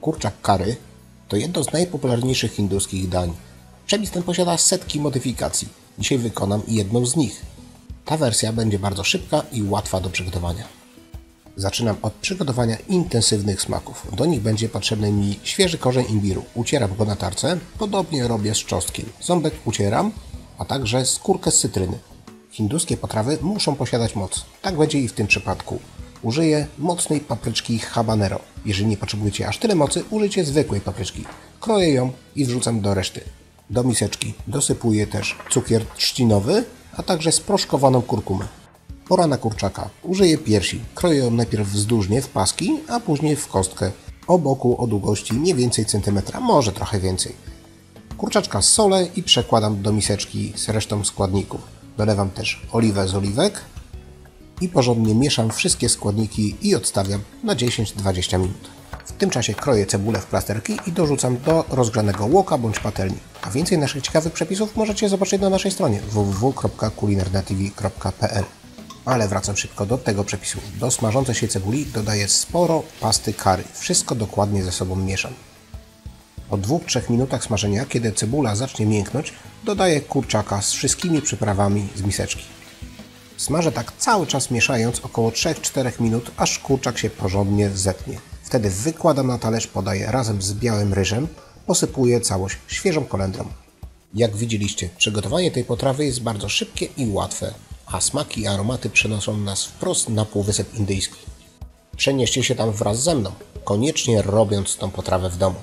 Kurczak curry to jedno z najpopularniejszych hinduskich dań. Przepis ten posiada setki modyfikacji. Dzisiaj wykonam jedną z nich. Ta wersja będzie bardzo szybka i łatwa do przygotowania. Zaczynam od przygotowania intensywnych smaków. Do nich będzie potrzebny mi świeży korzeń imbiru. Ucieram go na tarce, podobnie robię z czosnkiem. Ząbek ucieram, a także skórkę z cytryny. Hinduskie potrawy muszą posiadać moc. Tak będzie i w tym przypadku. Użyję mocnej papryczki habanero. Jeżeli nie potrzebujecie aż tyle mocy, użyjcie zwykłej papryczki. Kroję ją i wrzucam do reszty. Do miseczki dosypuję też cukier trzcinowy, a także sproszkowaną kurkumę. Pora na kurczaka. Użyję piersi. Kroję ją najpierw wzdłużnie w paski, a później w kostkę. O boku o długości mniej więcej centymetra, może trochę więcej. Kurczaczka solę i przekładam do miseczki z resztą składników. Dolewam też oliwę z oliwek i porządnie mieszam wszystkie składniki i odstawiam na 10-20 minut. W tym czasie kroję cebulę w plasterki i dorzucam do rozgrzanego łoka bądź patelni. A więcej naszych ciekawych przepisów możecie zobaczyć na naszej stronie www.kulinarnatv.pl Ale wracam szybko do tego przepisu. Do smażącej się cebuli dodaję sporo pasty curry. Wszystko dokładnie ze sobą mieszam. Po 2-3 minutach smażenia, kiedy cebula zacznie mięknąć, dodaję kurczaka z wszystkimi przyprawami z miseczki. Smażę tak cały czas mieszając około 3-4 minut, aż kurczak się porządnie zetnie. Wtedy wykładam na talerz, podaję razem z białym ryżem, posypuję całość świeżą kolendrą. Jak widzieliście, przygotowanie tej potrawy jest bardzo szybkie i łatwe, a smaki i aromaty przenoszą nas wprost na Półwysep Indyjski. Przenieście się tam wraz ze mną, koniecznie robiąc tą potrawę w domu.